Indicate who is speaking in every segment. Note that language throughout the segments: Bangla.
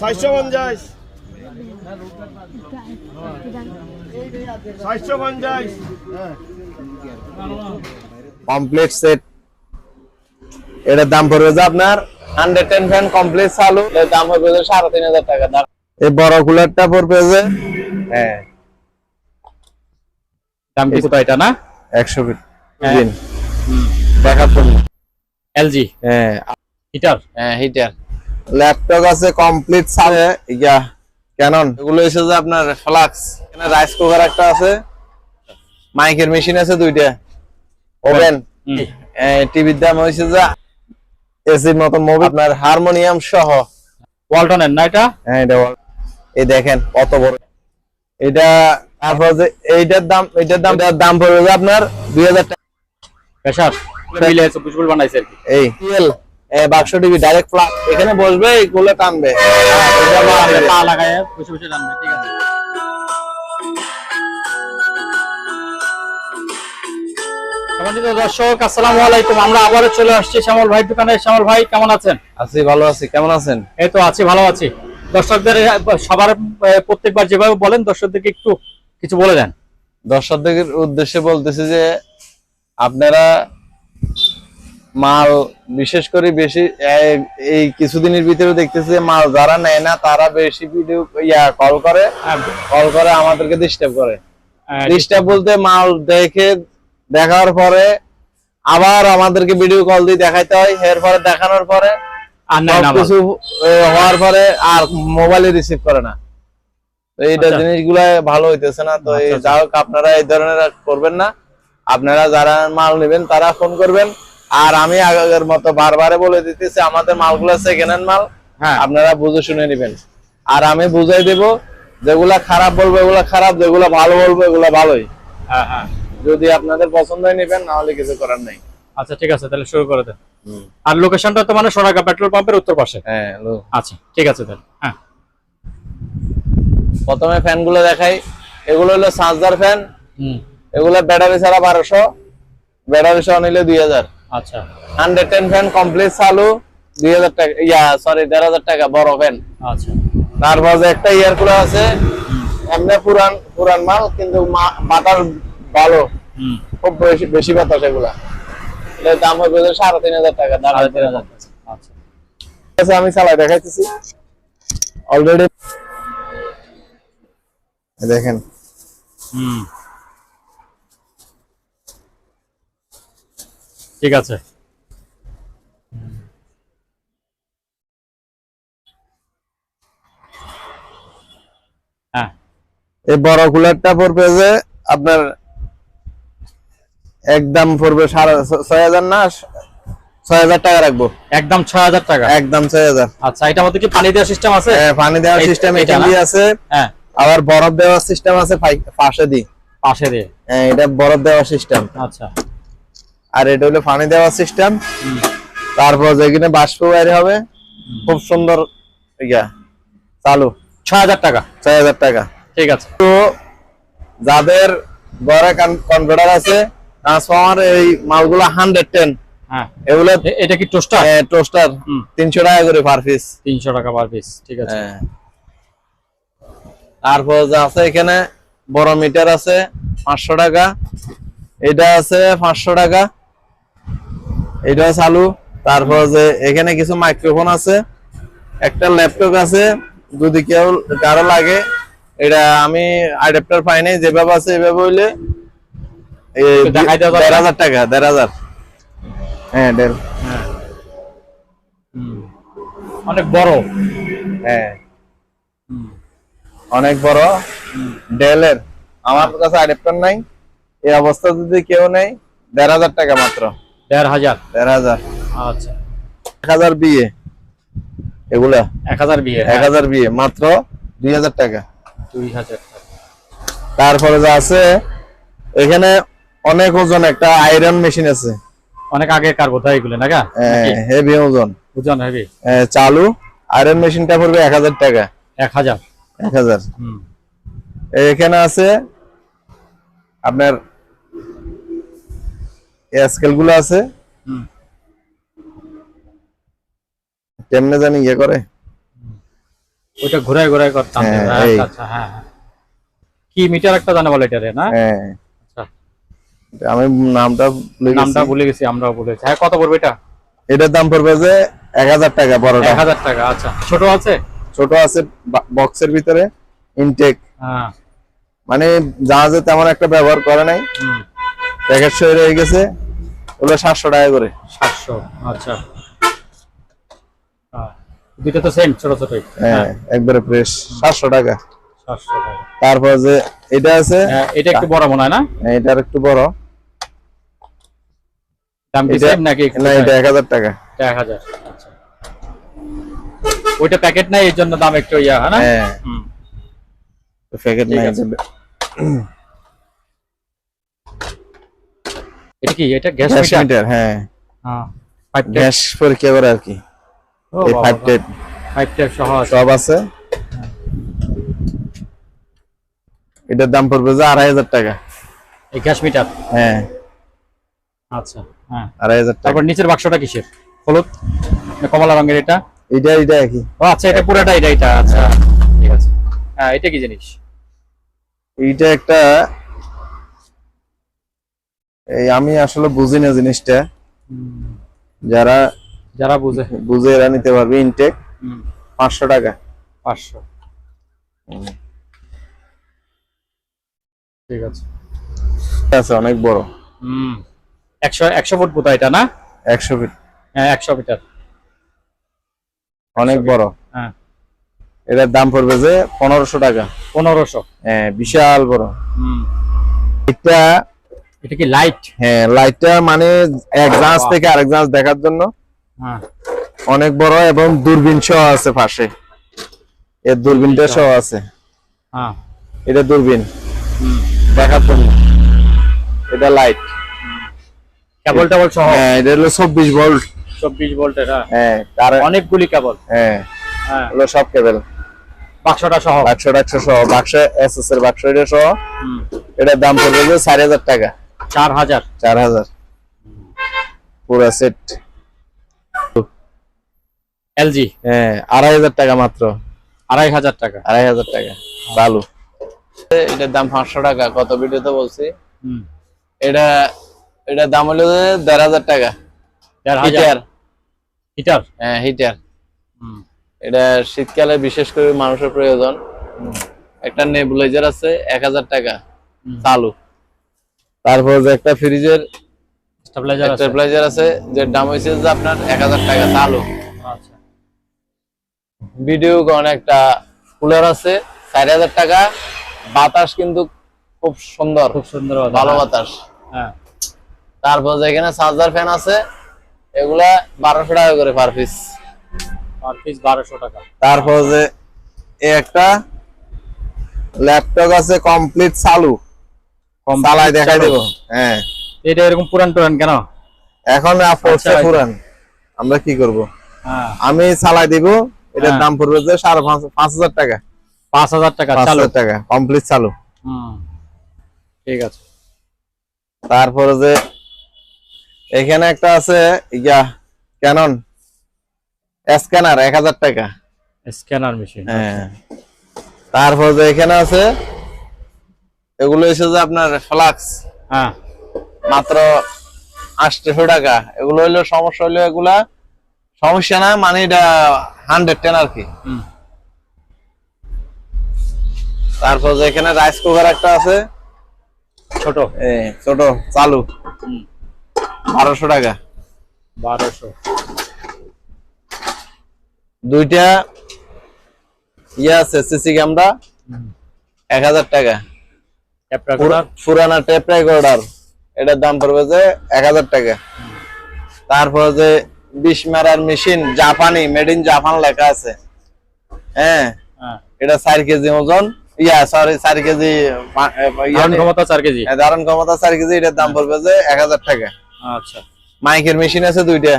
Speaker 1: চারশো পঞ্চাশ। চারশো পঞ্চাশ।
Speaker 2: কমপ্লিট সেট এটার দাম পড়বে যে আপনার হান্ড্রেড টেন ফ্যান কমপ্লিট চালু। এর দাম পড়বে যে সাড়ে তিন হাজার টাকা দাম এই বড় কুলারটা পড়বে যে হ্যাঁ।
Speaker 3: দাম কত এটা না?
Speaker 2: একশো ফিট
Speaker 3: হ্যাঁ।
Speaker 2: দিন দেখা পড়বে
Speaker 3: এলজি
Speaker 2: হ্যাঁ।
Speaker 3: হিটার
Speaker 2: হ্যাঁ হিটার ল্যাপটপ আছে কমপ্লিট সাথে ইয়া ক্যানন এগুলো এসে যে আপনার ফ্লাক্স এখানে রাইস কুকার একটা আছে। মাইকের মেশিন আছে দুইটা। ওভেন টিভির দাম হয়েছে যে এসির মতন মুভি আপনার হারমোনিয়াম সহ।
Speaker 3: ওয়ালটনের না এটা?
Speaker 2: হ্যাঁ এটা। এই দেখেন কত বড়। এটা তারপর যে এইটার দাম এইটার দাম এটার দাম পড়বে যে আপনার দুই হাজার টাকা।
Speaker 3: প্রেসার মিলে বানাইছে আর কি।
Speaker 2: এই। তেল বাক্স টিভি ডাইরেক্ট প্লাগ এখানে বসবে এইগুলো টানবে।
Speaker 3: পা লাগায় বসে বসে জানবে ঠিক আছে। সম্মানিত দর্শক আসসালামু আলাইকুম। আমরা আবারও চলে আসছি শ্যামল ভাই দোকানে। শ্যামল ভাই কেমন আছেন?
Speaker 2: আছি ভালো আছি। কেমন আছেন?
Speaker 3: এই তো আছি ভালো আছি। দর্শকদের সবার প্রত্যেকবার যেভাবে বলেন দর্শকদেরকে একটু কিছু বলে দেন।
Speaker 2: দর্শকদের উদ্দেশ্যে বলতেছি যে আপনারা মাল বিশেষ করে বেশি এই কিছুদিনের ভিতরে দেখতেছি যে মাল যারা নেয় না তারা বেশি ভিডিও ইয়া কল করে। কল করে আমাদেরকে ডিস্টার্ব করে। ডিস্টার্ব বলতে মাল দেখে দেখার পরে আবার আমাদেরকে ভিডিও কল দিয়ে দেখাইতে হয়। এর পরে দেখানোর পরে
Speaker 3: আর নেয় না
Speaker 2: কিছু হওয়ার পরে আর মোবাইলে রিসিভ করে না। তো এইটা
Speaker 3: আচ্ছা।
Speaker 2: জিনিসগুলো ভালো হইতেছে না। তো এই
Speaker 3: আচ্ছা,
Speaker 2: হোক আপনারা এই ধরনের করবেন না। আপনারা যারা মাল নেবেন তারা ফোন করবেন। আর আমি আগের মতো বারবারে বলে দিতেছি আমাদের মালগুলো সেকেন্ড হ্যান্ড মাল
Speaker 3: হ্যাঁ।
Speaker 2: আপনারা বুঝে শুনে নেবেন। আর আমি বুঝাই দেব যেগুলা খারাপ বলব এগুলা খারাপ যেগুলো ভালো বলব এগুলা ভালোই।
Speaker 3: হ্যাঁ হ্যাঁ।
Speaker 2: যদি আপনাদের পছন্দ হয় নেবেন না হলে কিছু করার নাই।
Speaker 3: আচ্ছা ঠিক আছে তাহলে শুরু করে দেন। আর লোকেশনটা তো মানে সোনাগা পেট্রোল পাম্পের উত্তর পাশে?
Speaker 2: হ্যাঁ
Speaker 3: আচ্ছা ঠিক আছে তাহলে হ্যাঁ।
Speaker 2: প্রথমে ফ্যানগুলো দেখাই। এগুলো হলো চার্জার ফ্যান। এগুলো ব্যাটারি ছাড়া বারোশো। ব্যাটারি সহ নিলে দুই হাজার।
Speaker 3: আচ্ছা।
Speaker 2: হান্ড্রেড টেন ফ্যান কমপ্লিট চালু দুই হাজার টাকা ইয়া সরি দেড় হাজার টাকা বড় ফ্যান
Speaker 3: আচ্ছা।
Speaker 2: তারপর যে একটা ইয়ার কুলার আছে। এমনি পুরান পুরান মাল কিন্তু বাতাস ভালো। খুব বেশি বেশি বাতাস এগুলা। এটার দাম হবে সাড়ে তিন হাজার টাকা দাম
Speaker 3: সাড়ে তিন হাজার আচ্ছা।
Speaker 2: আমি চালাই দেখাইতেছি। অলরেডি দেখেন
Speaker 3: হুম। ঠিক আছে। হ্যাঁ।
Speaker 2: এই বড় কুলারটা পড়বে যে আপনার একদম পড়বে ছয় হাজার না? ছয় হাজার টাকা রাখব।
Speaker 3: একদম ছয় হাজার টাকা।
Speaker 2: একদম ছয় হাজার।
Speaker 3: আচ্ছা মধ্যে কি পানি দেওয়ার সিস্টেম আছে?
Speaker 2: হ্যাঁ, পানি দেওয়ার সিস্টেম
Speaker 3: এটা
Speaker 2: দিয়ে আছে।
Speaker 3: হ্যাঁ।
Speaker 2: আবার বরফ দেওয়ার সিস্টেম আছে পাশে দি
Speaker 3: পাশে দিয়ে
Speaker 2: হ্যাঁ, এটা বরফ দেওয়ার সিস্টেম
Speaker 3: আচ্ছা।
Speaker 2: আর এটা হলো পানি দেওয়ার সিস্টেম তারপর যেখানে বাষ্প বাইরে হবে। খুব সুন্দর ইয়া। চালু।
Speaker 3: ছয় হাজার টাকা।
Speaker 2: ছয় হাজার টাকা।
Speaker 3: ঠিক আছে।
Speaker 2: তো যাদের ঘরে কনভার্টার আছে ট্রান্সফরমার এই মালগুলো হান্ড্রেড টেন
Speaker 3: হ্যাঁ।
Speaker 2: এগুলো
Speaker 3: এটা কি টোস্টার
Speaker 2: টোস্টার
Speaker 3: হুম।
Speaker 2: তিনশো টাকা করে পার পিস
Speaker 3: তিনশো টাকা পার পিস ঠিক আছে।
Speaker 2: হ্যাঁ। তারপর যে আছে এখানে বড় মিটার আছে পাঁচশো টাকা। এটা আছে পাঁচশো টাকা। এটা চালু। তারপর যে এখানে কিছু মাইক্রোফোন আছে একটা ল্যাপটপ আছে যদি কেউ কারও লাগে এটা আমি অ্যাডাপ্টার পাই নাই যেভাবে আছে এভাবে হইলে? দেড় হাজার টাকা দেড় হাজার। হ্যাঁ দেড়।
Speaker 3: অনেক বড়।
Speaker 2: হ্যাঁ। অনেক বড়। ডেলের। আমার কাছে অ্যাডাপ্টার নাই। এই অবস্থা যদি কেউ নেই দেড় হাজার টাকা মাত্র।
Speaker 3: দেড় হাজার।
Speaker 2: দেড় হাজার।
Speaker 3: আচ্ছা।
Speaker 2: এক হাজার বিয়ে। এগুলা?
Speaker 3: এক হাজার বিয়ে
Speaker 2: এক হাজার বিয়ে মাত্র দুই হাজার টাকা।
Speaker 3: দুই হাজার
Speaker 2: তারপরে যা আছে এখানে অনেক ওজন একটা আয়রন মেশিন আছে।
Speaker 3: অনেক আগে কার বোধ হয় এগুলো না
Speaker 2: হেভি ওজন।
Speaker 3: বুঝান
Speaker 2: হেভি চালু। আয়রন মেশিনটা পড়বে এক হাজার টাকা।
Speaker 3: এক হাজার।
Speaker 2: এক হাজার।
Speaker 3: হুম।
Speaker 2: এখানে আছে আপনার স্কেলগুলো আছে। কেমনে জানি ইয়ে করে?
Speaker 3: ওইটা ঘুরায় ঘুরায় করতাম
Speaker 2: হ্যাঁ,
Speaker 3: আচ্ছা হ্যাঁ হ্যাঁ। কি মিটার একটা জানা বলে এটারে না?
Speaker 2: হ্যাঁ।
Speaker 3: আচ্ছা।
Speaker 2: আমি নামটা ভুলে
Speaker 3: নামটা ভুলে গেছি আমরাও বলেছি হ্যাঁ কত পড়বে এটা?
Speaker 2: এটার দাম পড়বে যে এক হাজার টাকা বড়টা
Speaker 3: এক হাজার টাকা আচ্ছা। ছোট আছে?
Speaker 2: ছোট আছে বক্সের ভিতরে ইনটেক
Speaker 3: হ্যাঁ।
Speaker 2: মানে জাহাজে তেমন একটা ব্যবহার করে নাই।
Speaker 3: হুম।
Speaker 2: প্যাকেট সহ রয়ে গেছে। ওগুলো সাতশো টাকা করে।
Speaker 3: সাতশো আচ্ছা। হ্যাঁ। দুইটা তো সেম ছোট ছোটই।
Speaker 2: হ্যাঁ একবারে ফ্রেশ সাতশো টাকা। তারপর যে এটা আছে
Speaker 3: হ্যাঁ, এটা একটু বড় মনে হয় না?
Speaker 2: এটার একটু বড়।
Speaker 3: দাম কি সেম নাকি
Speaker 2: না এটা
Speaker 3: কম?
Speaker 2: এক হাজার টাকা।
Speaker 3: এটা এক হাজার আচ্ছা। ওইটা প্যাকেট নাই এর জন্য দাম একটু ইয়া হ্যাঁ না?
Speaker 2: হ্যাঁ। প্যাকেট নাই
Speaker 3: আছে। এটা কি? এটা গ্যাস মিটার
Speaker 2: হ্যাঁ।
Speaker 3: হ্যাঁ
Speaker 2: গ্যাস পরীক্ষা করে আর কি? এই ফাইভ টাইপ
Speaker 3: ফাইভ টাইপ সহ
Speaker 2: সব আছে। এটার দাম পড়বে যে আড়াই হাজার টাকা।
Speaker 3: এই গ্যাস মিটার
Speaker 2: হ্যাঁ।
Speaker 3: আচ্ছা হ্যাঁ।
Speaker 2: আড়াই হাজার
Speaker 3: তারপর নিচের বাক্সটা কিসের? হলুদ? কমলা রঙের এটা?
Speaker 2: এটা এটা একই।
Speaker 3: ও আচ্ছা এটা পুরোটা এটা এটা আচ্ছা। ঠিক আছে। হ্যাঁ এটা কি জিনিস?
Speaker 2: এইটা একটা এই আমি আসলে বুঝি না জিনিসটা। যারা
Speaker 3: যারা বুঝে।
Speaker 2: বুঝে এরা নিতে পারবে ইনটেক পাঁচশো টাকা।
Speaker 3: পাঁচশো। ঠিক আছে।
Speaker 2: আছে অনেক বড়।
Speaker 3: হুম। একশো একশো ফুট কোথায় এটা না?
Speaker 2: একশো ফিট।
Speaker 3: হ্যাঁ একশো মিটার।
Speaker 2: অনেক বড়।
Speaker 3: হ্যাঁ।
Speaker 2: এটার দাম পড়বে যে পনেরোশো টাকা।
Speaker 3: পনেরোশো।
Speaker 2: হ্যাঁ বিশাল বড়।
Speaker 3: হুম।
Speaker 2: এটা
Speaker 3: এটা কি লাইট
Speaker 2: হ্যাঁ লাইটটা মানে এক জাহাজ থেকে আরেক জাহাজ দেখার জন্য।
Speaker 3: হ্যাঁ।
Speaker 2: অনেক বড় এবং দূরবীন সহ আছে পাশে। এর দূরবীনটা সহ আছে।
Speaker 3: হ্যাঁ।
Speaker 2: এটা দূরবীন। দেখার জন্য। এটা লাইট
Speaker 3: কেবল টেবল সহ?
Speaker 2: হ্যাঁ এটা হলো চব্বিশ ভোল্ট
Speaker 3: চব্বিশ ভোল্টের হ্যাঁ।
Speaker 2: হ্যাঁ তার
Speaker 3: অনেকগুলি কেবল
Speaker 2: হ্যাঁ
Speaker 3: হ্যাঁ।
Speaker 2: হলো সব কেবল
Speaker 3: বাক্সটা সহ?
Speaker 2: বাক্স টাক্স সহ বাক্স এস এস এর বাক্স এটা সহ। এটার দাম পড়বে যে চার হাজার টাকা।
Speaker 3: চার হাজার।
Speaker 2: চার হাজার। পুরো সেট
Speaker 3: এলজি
Speaker 2: হ্যাঁ আড়াই হাজার টাকা মাত্র।
Speaker 3: আড়াই হাজার টাকা।
Speaker 2: আড়াই হাজার টাকা। ভালো এটার দাম পাঁচশো টাকা কত ভিডিওতে বলছি। এটা এটার দাম হলো যে দেড় হাজার টাকা। হিটার।
Speaker 3: হিটার?
Speaker 2: হ্যাঁ হিটার।
Speaker 3: হুম।
Speaker 2: এটা শীতকালে বিশেষ করে মানুষের প্রয়োজন। একটা নেবুলাইজার আছে এক হাজার টাকা। চালু। তারপর যে একটা ফ্রিজের
Speaker 3: স্টেবিলাইজার আছে।
Speaker 2: আছে যে দাম হয়েছে যে আপনার এক হাজার টাকা চালু।
Speaker 3: আচ্ছা।
Speaker 2: ভিডিও একটা কুলার আছে চার হাজার টাকা। বাতাস কিন্তু খুব সুন্দর।
Speaker 3: খুব সুন্দর
Speaker 2: ভালো বাতাস।
Speaker 3: হ্যাঁ।
Speaker 2: তারপর যে এখানে চার্জার ফ্যান আছে এগুলা বারোশো টাকা করে পার পিস
Speaker 3: পার পিস বারোশো টাকা।
Speaker 2: তারপর যে এই একটা ল্যাপটপ আছে কমপ্লিট চালু।
Speaker 3: কম
Speaker 2: দেখাই। দেবো। হ্যাঁ।
Speaker 3: এটা এরকম পুরান টুরান কেন?
Speaker 2: এখন পড়ছে
Speaker 3: আচ্ছা,
Speaker 2: পুরান। আমরা কি করব?
Speaker 3: হ্যাঁ।
Speaker 2: আমি চালাই দিব এটার
Speaker 3: হ্যাঁ।
Speaker 2: দাম পড়বে যে সাড়ে পাঁচ হাজার টাকা।
Speaker 3: পাঁচ হাজার টাকা চালু।
Speaker 2: টাকা কমপ্লিট চালু।
Speaker 3: ঠিক আছে।
Speaker 2: তারপরে যে এখানে একটা আছে ইয়া ক্যানন স্ক্যানার এক হাজার টাকা।
Speaker 3: স্ক্যানার মেশিন
Speaker 2: হ্যাঁ। তারপর যে এখানে আছে এগুলো এসে যে আপনার ফ্লাক্স।
Speaker 3: হ্যাঁ।
Speaker 2: মাত্র আটশো টাকা। এগুলো হইল সমস্যা হইল এগুলা। সমস্যা না মানে এটা হান্ড্রেড টেন আর কি। তারপর এখানে রাইস কুকার একটা আছে।
Speaker 3: ছোট।
Speaker 2: ছোট চালু। বারোশো টাকা।
Speaker 3: বারোশো।
Speaker 2: দুইটা ইয়ে আছে সিসি ক্যামেরা। এক হাজার টাকা। পুরানা টেপ রেকর্ডার এটার দাম পড়বে যে এক হাজার টাকা। তারপর যে বিশ মেরার মেশিন জাপানি মেড ইন জাপান লেখা আছে। হ্যাঁ?
Speaker 3: হ্যাঁ।
Speaker 2: এটা চার কেজি ওজন। ইয়া সরি চার কেজি
Speaker 3: ধারণ ক্ষমতা চার কেজি।
Speaker 2: হ্যাঁ, ধারণ ক্ষমতা চার কেজি এটার দাম পড়বে যে এক হাজার টাকা।
Speaker 3: আচ্ছা।
Speaker 2: মাইকের মেশিন আছে দুইটা।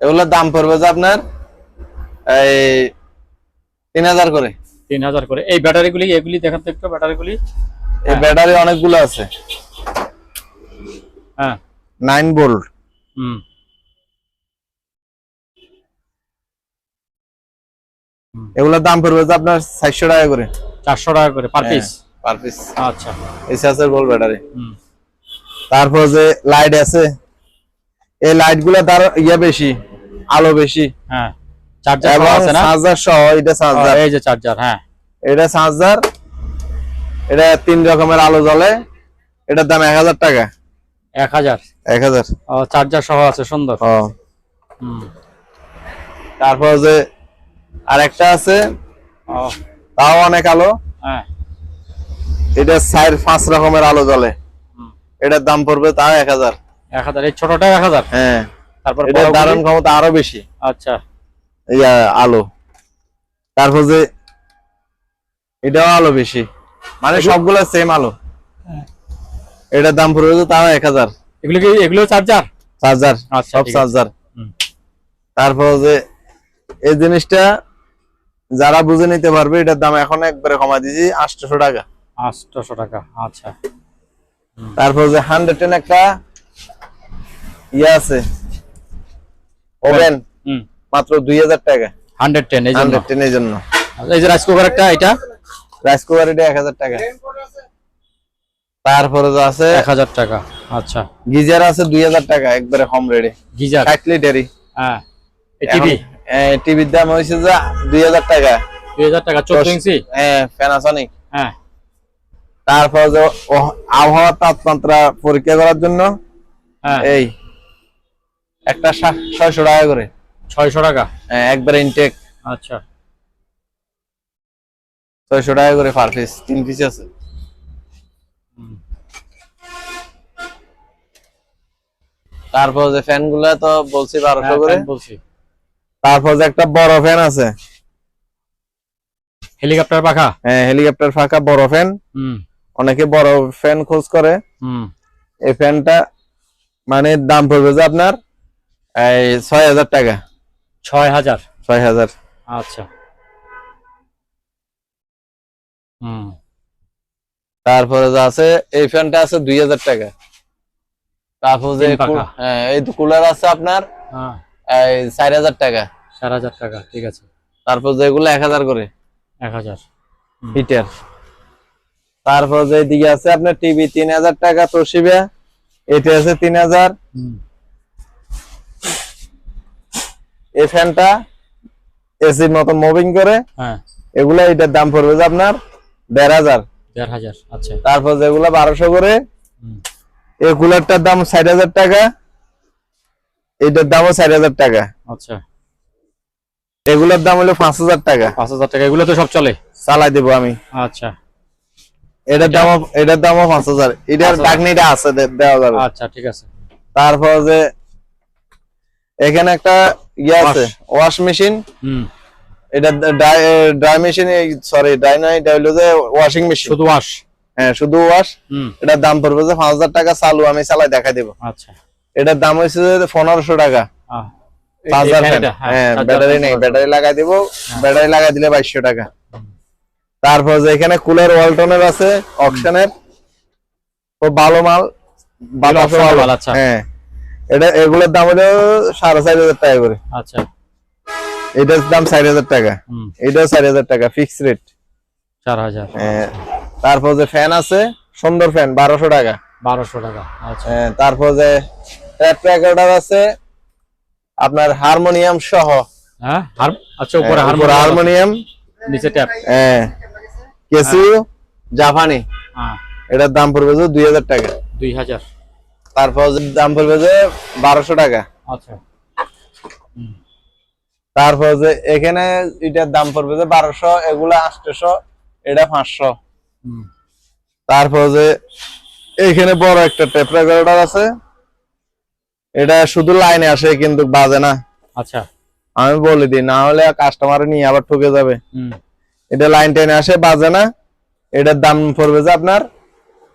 Speaker 2: এগুলোর দাম পড়বে যে আপনার এই তিন হাজার করে।
Speaker 3: তিন হাজার করে। এই ব্যাটারিগুলি এগুলি দেখান তো একটু ব্যাটারিগুলি।
Speaker 2: এই ব্যাটারি অনেকগুলো আছে।
Speaker 3: হ্যাঁ।
Speaker 2: Nine volt.
Speaker 3: হুম।
Speaker 2: এগুলোর দাম পড়বে যে আপনার চারশো টাকা করে।
Speaker 3: চারশো টাকা করে পার পিস
Speaker 2: পার পিস
Speaker 3: আচ্ছা।
Speaker 2: এসএসএর বল ব্যাটারি।
Speaker 3: হুম।
Speaker 2: তারপর যে লাইট আছে এই লাইটগুলা তার ইয়ে বেশি আলো বেশি।
Speaker 3: হ্যাঁ। চার্জার আছে না?
Speaker 2: চার্জার সহ এটা চার্জার
Speaker 3: এই যে চার্জার হ্যাঁ।
Speaker 2: এটা চার্জার এটা তিন রকমের আলো জ্বলে। এটার দাম এক হাজার টাকা।
Speaker 3: এক হাজার?
Speaker 2: এক হাজার।
Speaker 3: চার্জার সহ আছে সুন্দর।
Speaker 2: তারপর যে আর একটা
Speaker 3: আছে
Speaker 2: তাও অনেক আলো।
Speaker 3: হ্যাঁ।
Speaker 2: এটা সাইড পাঁচ রকমের আলো জ্বলে।
Speaker 3: হুম।
Speaker 2: এটার দাম পড়বে তাও এক হাজার।
Speaker 3: এক হাজার। এই ছোটটা এক হাজার?
Speaker 2: হ্যাঁ।
Speaker 3: তারপর
Speaker 2: এটা
Speaker 3: বড়গুলি?
Speaker 2: ধারণ ক্ষমতা আরও বেশি।
Speaker 3: আচ্ছা।
Speaker 2: ইয়া আলো। তারপর যে এটাও আলো বেশি। মানে সবগুলো সেম আলো। এটার দাম পড়বে তাও এক হাজার।
Speaker 3: এগুলো কি এগুলো চার্জার
Speaker 2: চার্জার
Speaker 3: আচ্ছা,
Speaker 2: সব
Speaker 3: ঠিক আছে।
Speaker 2: চার্জার। তারপর যে এই জিনিসটা যারা বুঝে নিতে পারবে এটার দাম এখন একবারে কমা দিয়েছি আটশোশো টাকা।
Speaker 3: আটশোশো টাকা আচ্ছা।
Speaker 2: তারপর যে হান্ড্রেড টেন একটা ইয়ে আছে। ওভেন
Speaker 3: হুম।
Speaker 2: মাত্র দুই হাজার টাকা।
Speaker 3: হান্ড্রেড টেন এই জন্য।
Speaker 2: হান্ড্রেড টেনের জন্য।
Speaker 3: এই যে রাইস কুকার একটা এটা?
Speaker 2: রাইস কুকার এটা এক হাজার টাকা। তারপরে যে আছে
Speaker 3: এক হাজার টাকা আচ্ছা।
Speaker 2: গিজার আছে দুই হাজার টাকা একবারে কম রেটে
Speaker 3: গিজার?
Speaker 2: ষাট লিটারই
Speaker 3: হ্যাঁ। টিভি
Speaker 2: টিভির দাম হয়েছে যে দুই হাজার টাকা।
Speaker 3: দুই হাজার টাকা চোদ্দ ইঞ্চি?
Speaker 2: হ্যাঁ প্যানাসনিক
Speaker 3: হ্যাঁ।
Speaker 2: তারপর যে আবহাওয়ার তাপমাত্রা পরীক্ষা করার জন্য
Speaker 3: হ্যাঁ।
Speaker 2: এই একটা ছয়শো টাকা করে।
Speaker 3: ছয়শো টাকা?
Speaker 2: হ্যাঁ, একবারে ইনটেক
Speaker 3: আচ্ছা।
Speaker 2: ছয়শো টাকা করে পার পিস তিন পিস আছে। তারপর যে ফ্যানগুলা তো বলছি বারোশো
Speaker 3: হ্যাঁ,
Speaker 2: করে।
Speaker 3: বলছি।
Speaker 2: তারপর যে একটা বড় ফ্যান আছে।
Speaker 3: হেলিকপ্টার পাখা?
Speaker 2: হ্যাঁ হেলিকপ্টার ফাঁকা বড় ফ্যান অনেকে বড় ফ্যান খোঁজ করে।
Speaker 3: হুম।
Speaker 2: এই ফ্যানটা মানে দাম পড়বে যে আপনার এই ছয় হাজার টাকা।
Speaker 3: ছয় হাজার।
Speaker 2: ছয় হাজার।
Speaker 3: আচ্ছা।
Speaker 2: তারপরে যে আছে এই ফ্যানটা আছে দুই হাজার টাকা। তারপর যে হ্যাঁ এই কুলার আছে আপনার
Speaker 3: হ্যাঁ।
Speaker 2: এই চার হাজার টাকা।
Speaker 3: চার হাজার টাকা ঠিক আছে।
Speaker 2: তারপর যে এগুলো এক হাজার করে।
Speaker 3: এক হাজার।
Speaker 2: হিটার তারপর যে দিকে আছে আপনার টিভি তিন হাজার টাকা তোশিবা এটা আছে তিন হাজার। এই ফ্যানটা এসির মতন মুভিং করে।
Speaker 3: হ্যাঁ।
Speaker 2: এগুলা এটার দাম পড়বে যে আপনার দেড় হাজার।
Speaker 3: দেড় হাজার আচ্ছা।
Speaker 2: তারপর যেগুলা বারোশো করে এই কুলারটার দাম ষাট হাজার টাকা এটার দামও ষাট হাজার টাকা।
Speaker 3: আচ্ছা।
Speaker 2: এগুলোর দাম হলো পাঁচ হাজার টাকা।
Speaker 3: পাঁচ হাজার টাকা এগুলো তো সব চলে?
Speaker 2: চালাই দেবো আমি।
Speaker 3: আচ্ছা।
Speaker 2: এটার দামও এটার দামও পাঁচ হাজার। এটার ডাকনিটা আছে দেওয়া যাবে।
Speaker 3: আচ্ছা ঠিক আছে।
Speaker 2: তারপর যে এখানে একটা ইয়ে আছে ওয়াশ মেশিন
Speaker 3: হুম।
Speaker 2: এটা ড্রাই মেশিন সরি ড্রাই নয় এটা হলো যে ওয়াশিং মেশিন
Speaker 3: শুধু ওয়াশ
Speaker 2: হ্যাঁ শুধু ওয়াশ এটার দাম পড়বে যে পাঁচ হাজার টাকা চালু আমি চালাই দেখা দেবো।
Speaker 3: আচ্ছা।
Speaker 2: এটার দাম হয়েছে যে পনেরোশো টাকা।
Speaker 3: আহ,
Speaker 2: পাঁচ হাজার হ্যাঁ ব্যাটারি নেই ব্যাটারি লাগাই দিব ব্যাটারি লাগাই দিলে বাইশশো টাকা। তারপর যে এখানে কুলার ওয়ালটনের আছে অকশনের খুব ভালো মাল ভালো
Speaker 3: আচ্ছা।
Speaker 2: হ্যাঁ। এটা এগুলোর দাম হলো সাড়ে চার হাজার টাকা করে।
Speaker 3: আচ্ছা।
Speaker 2: এটার দাম চার হাজার টাকা।
Speaker 3: হুম।
Speaker 2: এটাও চার হাজার টাকা ফিক্স রেট
Speaker 3: চার হাজার।
Speaker 2: তারপর যে ফ্যান আছে সুন্দর ফ্যান বারোশো টাকা।
Speaker 3: বারোশো টাকা আচ্ছা।
Speaker 2: তারপর যে রেকর্ডার আছে আপনার হারমোনিয়াম সহ।
Speaker 3: হ্যাঁ? আচ্ছা উপরে হারমোনিয়াম নিচে ট্যাপ
Speaker 2: হ্যাঁ কেসিও জাপানি। এটার দাম পড়বে যে দুই হাজার টাকা।
Speaker 3: দুই হাজার।
Speaker 2: তারপর যে দাম পড়বে যে বারোশো টাকা।
Speaker 3: আচ্ছা।
Speaker 2: তারপর যে এখানে এটার দাম পড়বে যে বারোশো এগুলা আটশোশো এটা পাঁচশো। তারপর যে এখানে বড় একটা টেপ রেকর্ডার আছে। এটা শুধু লাইনে আসে কিন্তু বাজে না।
Speaker 3: আচ্ছা।
Speaker 2: আমি বলে দিই না হলে কাস্টমার নিয়ে আবার ঠকে যাবে।
Speaker 3: হুম।
Speaker 2: এটা লাইন টেনে আসে বাজে না। এটার দাম পড়বে যে আপনার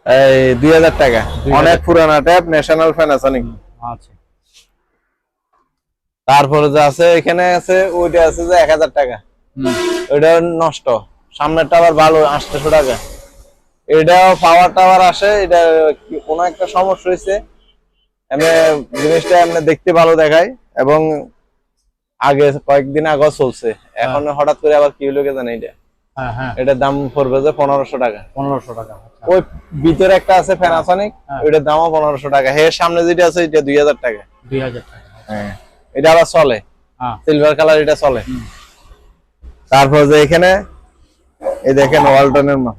Speaker 2: এই দুই হাজার টাকা। অনেক পুরানা ট্যাপ ন্যাশনাল প্যানাসনিক
Speaker 3: আচ্ছা।
Speaker 2: তারপরে যে আছে এখানে আছে ওইটা আছে যে এক হাজার টাকা। ওইটা নষ্ট। সামনেরটা আবার ভালো আটশো টাকা। এটাও পাওয়ার টাওয়ার আসে এটা কোনো একটা সমস্যা হয়েছে এমনি জিনিসটা এমনি দেখতে ভালো দেখায় এবং আগে কয়েকদিন আগে চলছে। এখন হঠাৎ করে আবার কি হলো কে জানি এটা।
Speaker 3: হ্যাঁ হ্যাঁ।
Speaker 2: এটার দাম পড়বে যে পনেরোশো টাকা।
Speaker 3: পনেরোশো টাকা আচ্ছা।
Speaker 2: ওই ভিতরে একটা আছে প্যানাসনিক
Speaker 3: হ্যাঁ।
Speaker 2: ওইটার দামও পনেরোশো টাকা। হে সামনে যেটা আছে এটা দুই হাজার টাকা।
Speaker 3: দুই হাজার টাকা।
Speaker 2: হ্যাঁ। এটা আবার চলে।
Speaker 3: হ্যাঁ।
Speaker 2: সিলভার কালার এটা চলে। তারপর যে এখানে এই দেখেন ওয়ালটনের মা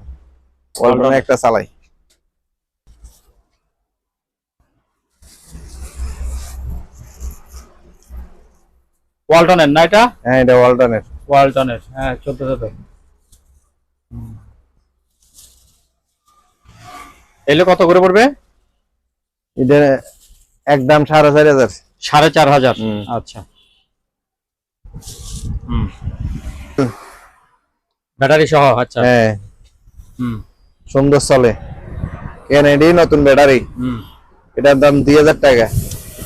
Speaker 2: ওয়ালটন একটা চালাই।
Speaker 3: ওয়ালটনের না এটা?
Speaker 2: হ্যাঁ এটা ওয়ালটনের
Speaker 3: ওয়ালটনের হ্যাঁ চোদ্দ চোদ্দ এলে কত করে পড়বে?
Speaker 2: এটা একদম সাড়ে চারি হাজার।
Speaker 3: সাড়ে চার হাজার।
Speaker 2: হুম।
Speaker 3: আচ্ছা। ব্যাটারি সহ আচ্ছা।
Speaker 2: হ্যাঁ।
Speaker 3: হুম।
Speaker 2: সুন্দর চলে। কেনেডি নতুন ব্যাটারি।
Speaker 3: হুম।
Speaker 2: এটার দাম দুই হাজার টাকা।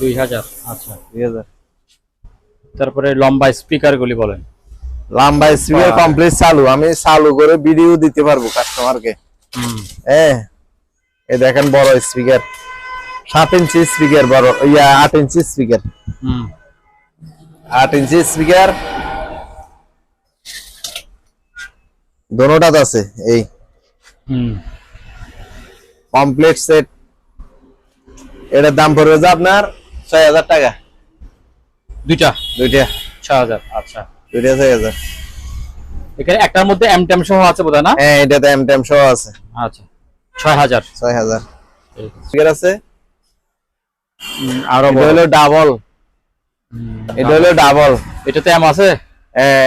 Speaker 3: দুই হাজার আচ্ছা।
Speaker 2: দুই হাজার।
Speaker 3: তারপরে লম্বা স্পিকার গুলি বলেন।
Speaker 2: লম্বা স্পিকার কমপ্লিট চালু। আমি চালু করে ভিডিও দিতে পারব কাস্টমারকে
Speaker 3: হুম।
Speaker 2: হ্যাঁ। এই দেখেন বড় স্পিকার সাত ইঞ্চি স্পিকার বড় ইয়া আট ইঞ্চি স্পিকার।
Speaker 3: হুম।
Speaker 2: আট ইঞ্চি স্পিকার। দোনোটাতে আছে এই।
Speaker 3: হুম।
Speaker 2: Complete set. এটার দাম পড়বে যে আপনার ছয় হাজার টাকা।
Speaker 3: দুইটা?
Speaker 2: দুইটা।
Speaker 3: ছ হাজার আচ্ছা।
Speaker 2: দুইটা ছয় হাজার।
Speaker 3: এখানে একটার মধ্যে এম টেম সহ আছে বোধহয় না?
Speaker 2: হ্যাঁ এটাতে এম টেম সহ আছে।
Speaker 3: আচ্ছা। ছয় হাজার।
Speaker 2: ছয় হাজার।
Speaker 3: ঠিক আছে। আরও
Speaker 2: এটা। হলো ডাবল এটা হলো ডাবল
Speaker 3: এটাতে এম আছে?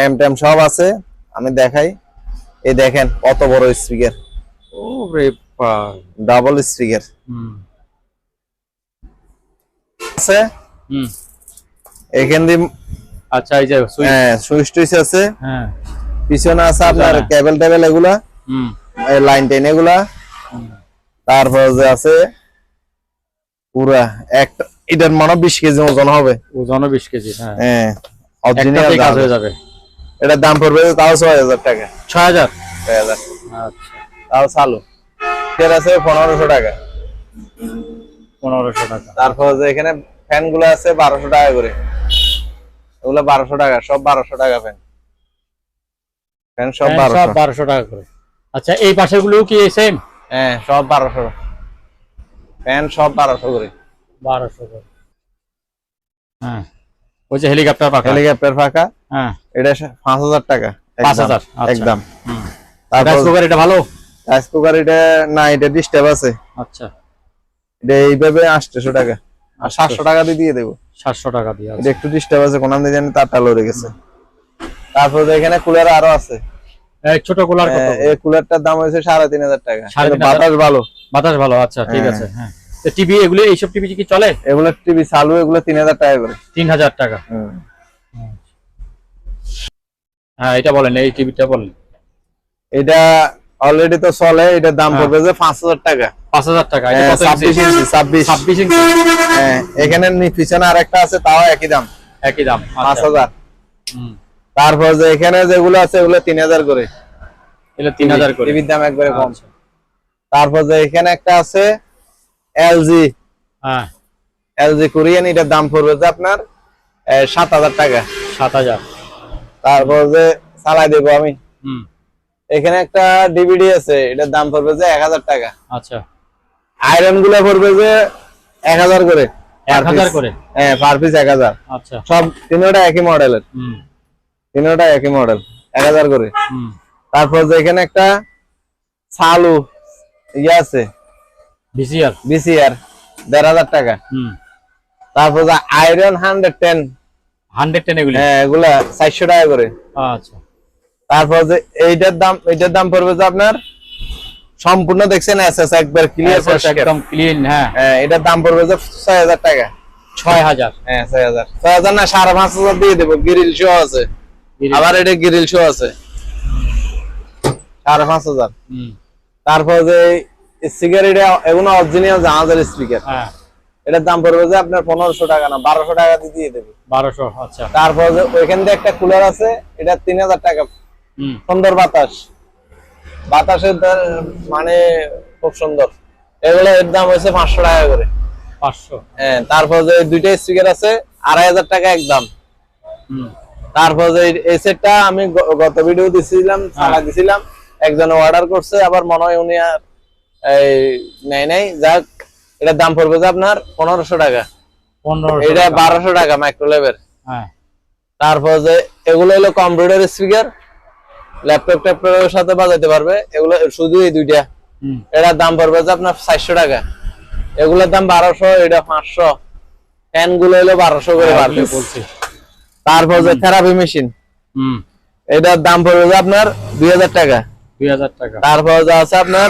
Speaker 2: এম টেম সব আছে। আমি দেখাই। এই দেখেন কত বড় স্পিকার
Speaker 3: ও রে
Speaker 2: ডাবল স্পিকার আছে?
Speaker 3: হুম।
Speaker 2: এখান দিয়ে
Speaker 3: আচ্ছা এই যে সুইচ
Speaker 2: হ্যাঁ সুইচ টুইচ আছে।
Speaker 3: হ্যাঁ।
Speaker 2: পিছনে আছে আপনার। কেবল টেবিল এগুলা।
Speaker 3: হুম।
Speaker 2: লাইন টেন এগুলা। তারপর যে আছে পুরা একটা এটার মনে বিশ কেজি ওজন হবে।
Speaker 3: ওজনও বিশ কেজি হ্যাঁ।
Speaker 2: হ্যাঁ
Speaker 3: কাজ হয়ে যাবে।
Speaker 2: এটার দাম পড়বে তাও ছয় হাজার টাকা।
Speaker 3: ছয় হাজার?
Speaker 2: ছয় হাজার।
Speaker 3: আচ্ছা।
Speaker 2: তাও চালু। এর আছে পনেরোশো টাকা।
Speaker 3: পনেরোশো টাকা।
Speaker 2: তারপর যে এখানে ফ্যানগুলো আছে বারোশো টাকা করে। এগুলো বারোশো টাকা সব বারোশো টাকা ফ্যান। ফ্যান সব বারোশো।
Speaker 3: টাকা করে। আচ্ছা এই পাশেরগুলো কি সেম
Speaker 2: হ্যাঁ সব বারোশো। ফ্যান সব বারোশো করে।
Speaker 3: বারোশো করে। হ্যাঁ। ওই যে হেলিকপ্টার পাখা।
Speaker 2: হেলিকপ্টার ফাঁকা
Speaker 3: হ্যাঁ।
Speaker 2: এটা পাঁচ হাজার টাকা
Speaker 3: পাঁচ হাজার, আচ্ছা।
Speaker 2: একদম। তারপর
Speaker 3: রাইস কুকার এটা ভালো?
Speaker 2: রাইস কুকার এটা না এটা ডিস্টার্ব আছে।
Speaker 3: আচ্ছা।
Speaker 2: এটা এইভাবে আটশো টাকা। আর সাতশো টাকা দিয়ে দিয়ে দেবো।
Speaker 3: সাতশো টাকা দিয়ে
Speaker 2: এটা একটু ডিস্টার্ব আছে কোন আমি জানি তারটা লড়ে গেছে। তারপর যে এখানে কুলার আরও আছে।
Speaker 3: ছোট কুলার
Speaker 2: হ্যাঁ, এই কুলারটার দাম হয়েছে সাড়ে তিন হাজার টাকা। বাতাস ভালো।
Speaker 3: বাতাস ভালো আচ্ছা ঠিক
Speaker 2: হ্যাঁ।
Speaker 3: আছে হ্যাঁ। টিভি এগুলো এইসব টিভি কি চলে?
Speaker 2: এগুলো টিভি চালু এগুলো তিন হাজার টাকা করে।
Speaker 3: তিন হাজার টাকা। হ্যাঁ এটা বলেন এই টিভিটা বলেন।
Speaker 2: এটা অলরেডি তো চলে এটার দাম
Speaker 3: হ্যাঁ।
Speaker 2: পড়বে যে পাঁচ হাজার টাকা।
Speaker 3: পাঁচ হাজার
Speaker 2: হ্যাঁ, ছাব্বিশ
Speaker 3: ইঞ্চি?
Speaker 2: ছাব্বিশ।
Speaker 3: ছাব্বিশ ইঞ্চি।
Speaker 2: হ্যাঁ এখানে নি- পিছনে আরেকটা আছে তাও একই দাম।
Speaker 3: একই দাম
Speaker 2: পাঁচ
Speaker 3: আচ্ছা
Speaker 2: হাজার।
Speaker 3: হুম।
Speaker 2: তারপর যে এখানে যেগুলো আছে ওগুলো তিন হাজার করে।
Speaker 3: তিন হাজার করে।
Speaker 2: টিভির দাম একবারে কম।
Speaker 3: আচ্ছা।
Speaker 2: তারপর যে এখানে একটা আছে এলজি।
Speaker 3: হ্যাঁ।
Speaker 2: এলজি কোরিয়ান এটার দাম পড়বে যে আপনার সাত হাজার টাকা।
Speaker 3: সাত হাজার।
Speaker 2: তারপর যে চালাই দেবো আমি।
Speaker 3: হুম।
Speaker 2: এখানে একটা ডিভিডি আছে এটার দাম পড়বে যে এক হাজার টাকা।
Speaker 3: আচ্ছা।
Speaker 2: আয়রনগুলো পড়বে যে এক হাজার করে
Speaker 3: এক হাজার করে?
Speaker 2: হ্যাঁ পার পিস এক হাজার।
Speaker 3: আচ্ছা।
Speaker 2: সব তিনোটা একই মডেলের।
Speaker 3: হুম।
Speaker 2: তিনোটা একই মডেল এক হাজার করে।
Speaker 3: হুম।
Speaker 2: তারপর যে এখানে একটা চালু ইয়ে আছে
Speaker 3: ভিসিআর
Speaker 2: বিসিআর দেড় হাজার টাকা।
Speaker 3: হুম।
Speaker 2: তারপর যে iron hundred ten
Speaker 3: hundred ten এগুলি?
Speaker 2: হ্যাঁ এগুলা চারশো টাকা করে।
Speaker 3: আচ্ছা।
Speaker 2: তারপর যে এইটার দাম এইটার দাম পড়বে যে আপনার সম্পূর্ণ দেখছেন এস এস একবার ক্লিয়ার
Speaker 3: একদম ক্লিন হ্যাঁ।
Speaker 2: হ্যাঁ এটার দাম পড়বে যে ছয় হাজার টাকা।
Speaker 3: ছয় হাজার।
Speaker 2: হ্যাঁ ছয় হাজার। ছয় হাজার না সাড়ে পাঁচ হাজার দিয়ে দেবো গ্রিল শো আছে। আবার এটা গ্রিল শো আছে। সাড়ে পাঁচ হাজার।
Speaker 3: হুম।
Speaker 2: তারপর যে স্পিকার এটা এগুলো অরিজিনাল জাহাজের স্পিকার
Speaker 3: হ্যাঁ।
Speaker 2: এটার দাম পড়বে যে আপনার পনেরোশো টাকা না বারোশো টাকা দিয়ে দিয়ে দেবে।
Speaker 3: বারোশো আচ্ছা।
Speaker 2: তারপর ওইখান দিয়ে একটা কুলার আছে এটা তিন হাজার টাকা। সুন্দর বাতাস। বাতাসের মানে খুব সুন্দর। এগুলো এর দাম হয়েছে পাঁচশো টাকা করে।
Speaker 3: পাঁচশো।
Speaker 2: হ্যাঁ তারপর যে দুইটা স্পিকার আছে আড়াই হাজার টাকা একদম তারপর যে এই- সেটটা আমি গত ভিডিও দিছিলাম সারা দিছিলাম। একজন অর্ডার করছে আবার মনে হয় উনি আর নেয় নাই যাক এটার দাম পড়বে যে আপনার পনেরোশো টাকা। এটা বারোশো টাকা মাইক্রোলেভের
Speaker 3: হ্যাঁ।
Speaker 2: তারপর যে এগুলো হলো কম্পিউটার স্পিকার ল্যাপটপ ট্যাপটপের সাথে বাজাইতে পারবে। এগুলো শুধু এই দুইটা। এটার দাম পড়বে যে আপনার চারশো টাকা। এগুলোর দাম বারোশো এটা পাঁচশো। ফ্যানগুলো হলো বারোশো করে
Speaker 3: হ্যাঁ,
Speaker 2: পারবে
Speaker 3: বলছি।
Speaker 2: তারপর যে থেরাপি মেশিন
Speaker 3: হুম।
Speaker 2: এটার দাম পড়বে যে আপনার দুই হাজার টাকা।
Speaker 3: দুই হাজার টাকা।
Speaker 2: তারপর যা আছে আপনার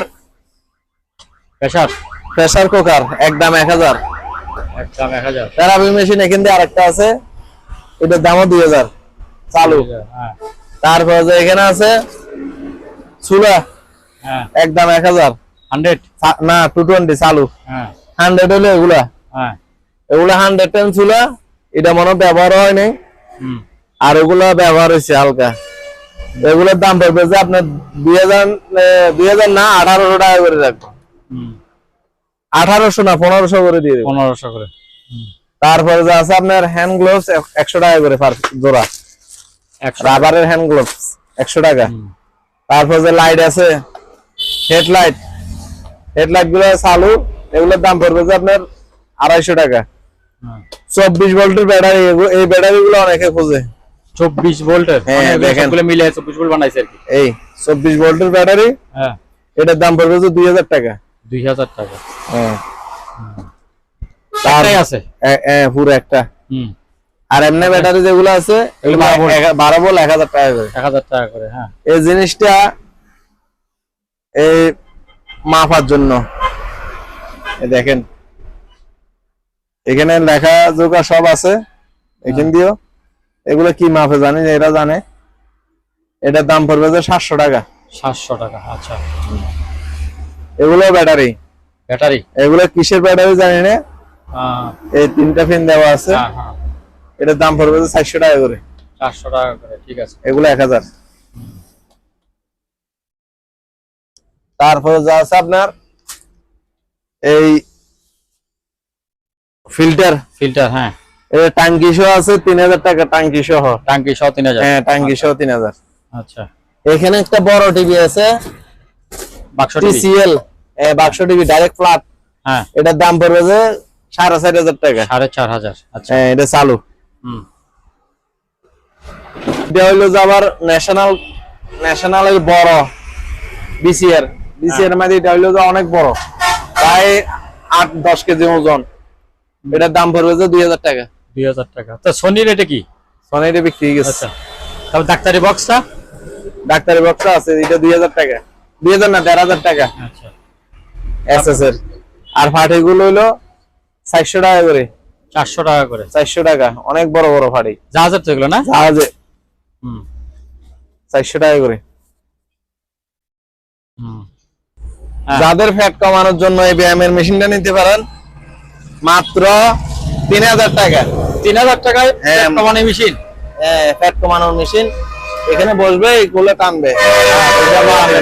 Speaker 3: প্রেশার
Speaker 2: প্রেসার কুকার একদম এক হাজার।
Speaker 3: একদম এক হাজার।
Speaker 2: থেরাপি মেশিন এখান দিয়ে আরেকটা আছে এটার দামও দুই হাজার চালু।
Speaker 3: হ্যাঁ।
Speaker 2: তারপর যে এখানে আছে চুলা
Speaker 3: হ্যাঁ।
Speaker 2: একদম এক হাজার।
Speaker 3: হান্ড্রেড?
Speaker 2: না টু টোয়েন্টি চালু।
Speaker 3: হ্যাঁ।
Speaker 2: হান্ড্রেড হলো এগুলা। এগুলা হান্ড্রেড টেন চুলা এটা মনে ব্যবহার হয় নাই। আর ওগুলা ব্যবহার হয়েছে হালকা। এগুলোর দাম পড়বে যে আপনার দুই হাজার দুই হাজার না আঠারোশো টাকা করে রাখব। আঠারোশো না পনেরোশো করে দিয়ে দেবো।
Speaker 3: পনেরোশো করে।
Speaker 2: তারপরে যে আছে আপনার হ্যান্ড গ্লোভস একশো টাকা করে জোড়া। রাবারের হ্যান্ড গ্লোভস একশো টাকা। তারপর যে লাইট আছে হেডলাইট হেডলাইটগুলো চালু এগুলোর দাম পড়বে যে আপনার আড়াইশো টাকা।
Speaker 3: হ্যাঁ।
Speaker 2: চব্বিশ ভোল্টের ব্যাটারি এই ব্যাটারি গুলো অনেকে খোঁজে।
Speaker 3: চব্বিশ ভোল্টের?
Speaker 2: হ্যাঁ, দেখেন।
Speaker 3: মিলে চব্বিশ ভোল্ট বানাইছে আর কি।
Speaker 2: এই চব্বিশ ভোল্টের ব্যাটারি এটার দাম পড়বে যে দুই হাজার টাকা।
Speaker 3: দুই হাজার টাকা।
Speaker 2: হ্যাঁ।
Speaker 3: আছে।
Speaker 2: পুরো একটা।
Speaker 3: হুম।
Speaker 2: আর এমনি ব্যাটারি যেগুলো আছে
Speaker 3: বারো
Speaker 2: বল এক হাজার টাকা করে।
Speaker 3: এক হাজার টাকা করে হ্যাঁ।
Speaker 2: এই জিনিসটা এই মাপার জন্য। এই দেখেন। এখানে লেখা জোকা সব আছে। এখান দিয়েও। এগুলো কি মাপে জানি এরা জানে। এটার দাম পড়বে যে সাতশো টাকা।
Speaker 3: সাতশো টাকা আচ্ছা।
Speaker 2: এগুলো ব্যাটারি?
Speaker 3: ব্যাটারি।
Speaker 2: এগুলো কিসের ব্যাটারি জানি না। এই তিনটা পিন দেওয়া আছে।
Speaker 3: হ্যাঁ হ্যাঁ।
Speaker 2: এটার দাম পড়বে চারশো টাকা করে।
Speaker 3: চারশো টাকা করে ঠিক আছে।
Speaker 2: এগুলো এক হাজার। তারপরে যা আছে আপনার এই ফিল্টার।
Speaker 3: ফিল্টার হ্যাঁ।
Speaker 2: এটা টাঙ্কি সহ আছে তিন হাজার টাকা টাঙ্কি সহ।
Speaker 3: টাঙ্কি সহ তিন হাজার।
Speaker 2: হ্যাঁ টাঙ্কি সহ তিন হাজার।
Speaker 3: আচ্ছা।
Speaker 2: এখানে একটা বড় টিভি আছে। টিসিএল বাক্স টিভি ডাইরেক্ট ফ্ল্যাট
Speaker 3: হ্যাঁ।
Speaker 2: এটার দাম পড়বে যে সাড়ে চার হাজার টাকা।
Speaker 3: সাড়ে চার হাজার আচ্ছা।
Speaker 2: এটা চালু।
Speaker 3: হুম।
Speaker 2: এটা হইল যে আবার ন্যাশনাল ন্যাশনাল এর বড় বিসিআর বিসিআর মধ্যে এটা হইল যে অনেক বড়। প্রায় আট দশ কেজি ওজন। এটার দাম পড়বে যে দুই হাজার টাকা।
Speaker 3: দুই হাজার টাকা। তো সোনির এটা কি?
Speaker 2: সোনি এটা বিক্রি গেছে।
Speaker 3: আচ্ছা। তারপর ডাক্তারি বক্সটা
Speaker 2: ডাক্তারি বক্স আছে এটা দুই হাজার টাকা। দুই হাজার না দেড় হাজার টাকা।
Speaker 3: আচ্ছা।
Speaker 2: এস এস এর আর ফাটি গুলো হইল চারশো টাকা করে।
Speaker 3: চারশো টাকা করে।
Speaker 2: চারশো টাকা অনেক বড় বড় ফাটি।
Speaker 3: জাহাজের তো এগুলো না?
Speaker 2: জাহাজে।
Speaker 3: হুম।
Speaker 2: চারশো টাকা করে।
Speaker 3: হুম। হ্যাঁ।
Speaker 2: যাদের ফ্যাট কমানোর জন্য এই ব্যায়ামের মেশিনটা নিতে পারেন মাত্র তিন হাজার টাকা।
Speaker 3: তিন হাজার টাকায়
Speaker 2: হ্যাঁ।
Speaker 3: কমানি মেশিন
Speaker 2: হ্যাঁ ফ্যাট কমানোর মেশিন এখানে বসবে এগুলো টানবে।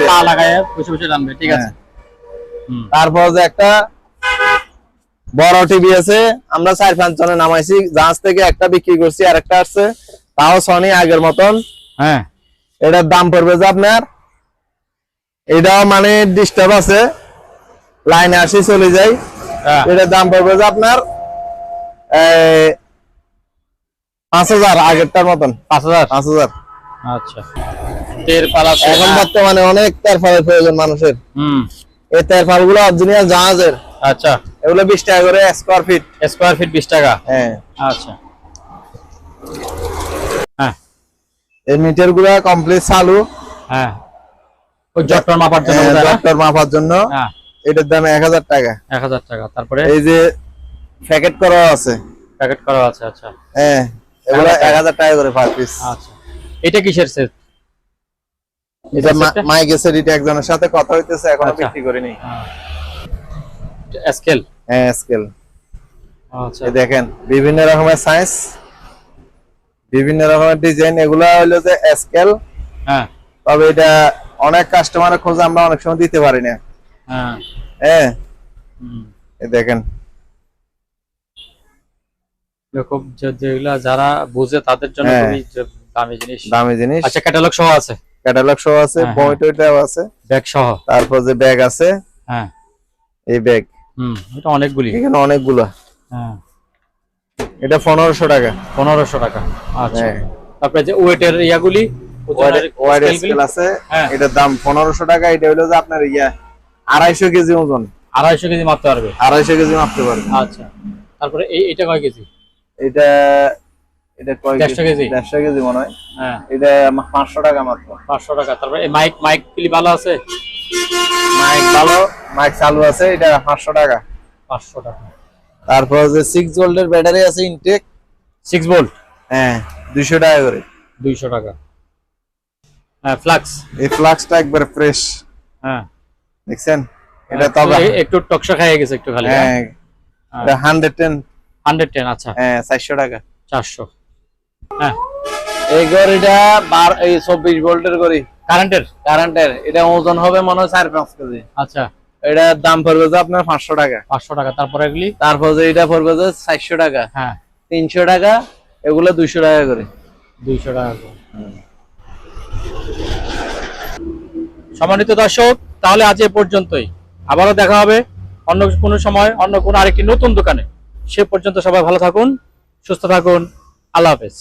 Speaker 3: পা লাগায় বসে বসে টানবে ঠিক আছে?
Speaker 2: হ্যাঁ। তারপর যে একটা বড় টিভি আছে আমরা চার পাঁচ জনে নামাইছি জাহাজ থেকে একটা বিক্রি করছি আর একটা আসছে তাও সনি আগের মতন।
Speaker 3: হ্যাঁ।
Speaker 2: এটার দাম পড়বে যে আপনার এটাও মানে ডিস্টার্ব আছে লাইনে আসি চলে যাই।
Speaker 3: হ্যাঁ।
Speaker 2: এটার দাম পড়বে যে আপনার পাঁচ হাজার আগেরটার মতন।
Speaker 3: পাঁচ হাজার?
Speaker 2: পাঁচ হাজার।
Speaker 3: আচ্ছা। তের পালা
Speaker 2: এখন বর্তমানে অনেক প্রয়োজন মানুষের।
Speaker 3: হুম।
Speaker 2: এই অরিজিনাল জাহাজের
Speaker 3: আচ্ছা।
Speaker 2: এগুলো বিশ টাকা করে স্কোয়ার ফিট
Speaker 3: স্কোয়ার ফিট বিশ টাকা?
Speaker 2: হ্যাঁ।
Speaker 3: আচ্ছা। হ্যাঁ।
Speaker 2: এই মিটারগুলা কমপ্লিট চালু।
Speaker 3: হ্যাঁ। ওই জটর মাপার জন্য
Speaker 2: হ্যাঁ, মাপার জন্য।
Speaker 3: হ্যাঁ।
Speaker 2: এটার দাম টাকা।
Speaker 3: এক হাজার টাকা। তারপরে?
Speaker 2: এই যে প্যাকেট করা আছে।
Speaker 3: প্যাকেট করা আছে আচ্ছা।
Speaker 2: হ্যাঁ এগুলো
Speaker 3: টাকা।
Speaker 2: করে পার পিস
Speaker 3: আচ্ছা। এটা কিসের সেট
Speaker 2: এটা? মাই গেছে এটা একজনের সাথে কথা হইতেছে এখনও
Speaker 3: আচ্ছা।
Speaker 2: বিক্রি করিনি।
Speaker 3: স্কেল?
Speaker 2: হ্যাঁ স্কেল।
Speaker 3: আচ্ছা।
Speaker 2: দেখেন বিভিন্ন রকমের সাইজ বিভিন্ন রকমের ডিজাইন এগুলা হলো যে স্কেল।
Speaker 3: হ্যাঁ।
Speaker 2: তবে এটা অনেক কাস্টমারের খোঁজ আমরা অনেক সময় দিতে পারি না।
Speaker 3: হ্যাঁ।
Speaker 2: হ্যাঁ। এই দেখেন।
Speaker 3: যে- যেগুলা যারা বুঝে তাদের জন্য
Speaker 2: হ্যাঁ।
Speaker 3: খুবই দামি জিনিস।
Speaker 2: দামি জিনিস।
Speaker 3: আচ্ছা ক্যাটালগ সহ আছে?
Speaker 2: ক্যাটালগ সহ আছে
Speaker 3: হ্যাঁ,
Speaker 2: পয়েন্ট ওইটাও আছে।
Speaker 3: ব্যাগ সহ?
Speaker 2: তারপর যে ব্যাগ আছে
Speaker 3: হ্যাঁ।
Speaker 2: এই ব্যাগ
Speaker 3: হুম এটা অনেকগুলি।
Speaker 2: এখানে অনেকগুলো।
Speaker 3: হ্যাঁ।
Speaker 2: এটা পনেরোশো টাকা।
Speaker 3: পনেরোশো টাকা। আচ্ছা।
Speaker 2: হ্যাঁ।
Speaker 3: তারপরে যে ওয়েটের ইয়াগুলি scale
Speaker 2: স্কেল আছে।
Speaker 3: হ্যাঁ।
Speaker 2: এটার দাম পনেরোশো টাকা। এটা হলো যে আপনার ইয়া আড়াইশো কেজি ওজন।
Speaker 3: আড়াইশো কেজি মাপতে পারবে?
Speaker 2: আড়াইশো কেজি মাপতে পারবে।
Speaker 3: আচ্ছা। তারপরে এই এটা কয় কেজি?
Speaker 2: এটা এটা কয়
Speaker 3: কেজি?
Speaker 2: কেজি। মনে হয়।
Speaker 3: হ্যাঁ।
Speaker 2: এটা মা- পাঁচশো টাকা মাত্র।
Speaker 3: পাঁচশো টাকা। তারপরে এই মাইক মাইক ভালো আছে?
Speaker 2: মাইক ভালো মাইক চালু আছে এটা টাকা।
Speaker 3: পাঁচশো টাকা।
Speaker 2: তারপর যে ভোল্টের ব্যাটারি আছে ইনটেক
Speaker 3: ভোল্ট
Speaker 2: হ্যাঁ দুইশো টাকা করে।
Speaker 3: দুইশো টাকা। হ্যাঁ ফ্লাক্স
Speaker 2: এই ফ্লাক্সটা একবার ফ্রেশ
Speaker 3: হ্যাঁ।
Speaker 2: দেখছেন? এটা তবে
Speaker 3: একটু টকসা খাইয়ে গেছে একটু খালি
Speaker 2: হ্যাঁ? এটা হান্ড্রেড টেন
Speaker 3: হান্ড্রেড টেন আচ্ছা।
Speaker 2: হ্যাঁ চারশো টাকা।
Speaker 3: চারশো। হ্যাঁ।
Speaker 2: এই ঘড়িটা বার এই চব্বিশ ভোল্টের ঘড়ি
Speaker 3: কারেন্টের?
Speaker 2: কারেন্টের। এটা ওজন হবে মনে হয় চার পাঁচ কেজি।
Speaker 3: আচ্ছা।
Speaker 2: এটার দাম পড়বে যে আপনার পাঁচশো টাকা।
Speaker 3: পাঁচশো টাকা। তারপরে এগুলি?
Speaker 2: তারপর যে এটা পড়বে যে চারশো টাকা।
Speaker 3: হ্যাঁ।
Speaker 2: তিনশো টাকা এগুলো দুইশো টাকা করে।
Speaker 3: দুইশো টাকা করে। সম্মানিত দর্শক তাহলে আজ এ পর্যন্তই। আবারও দেখা হবে অন্য কোনো সময় অন্য কোনো আরেকটি নতুন দোকানে। সে পর্যন্ত সবাই ভালো থাকুন সুস্থ থাকুন। আল্লাহ হাফেজ।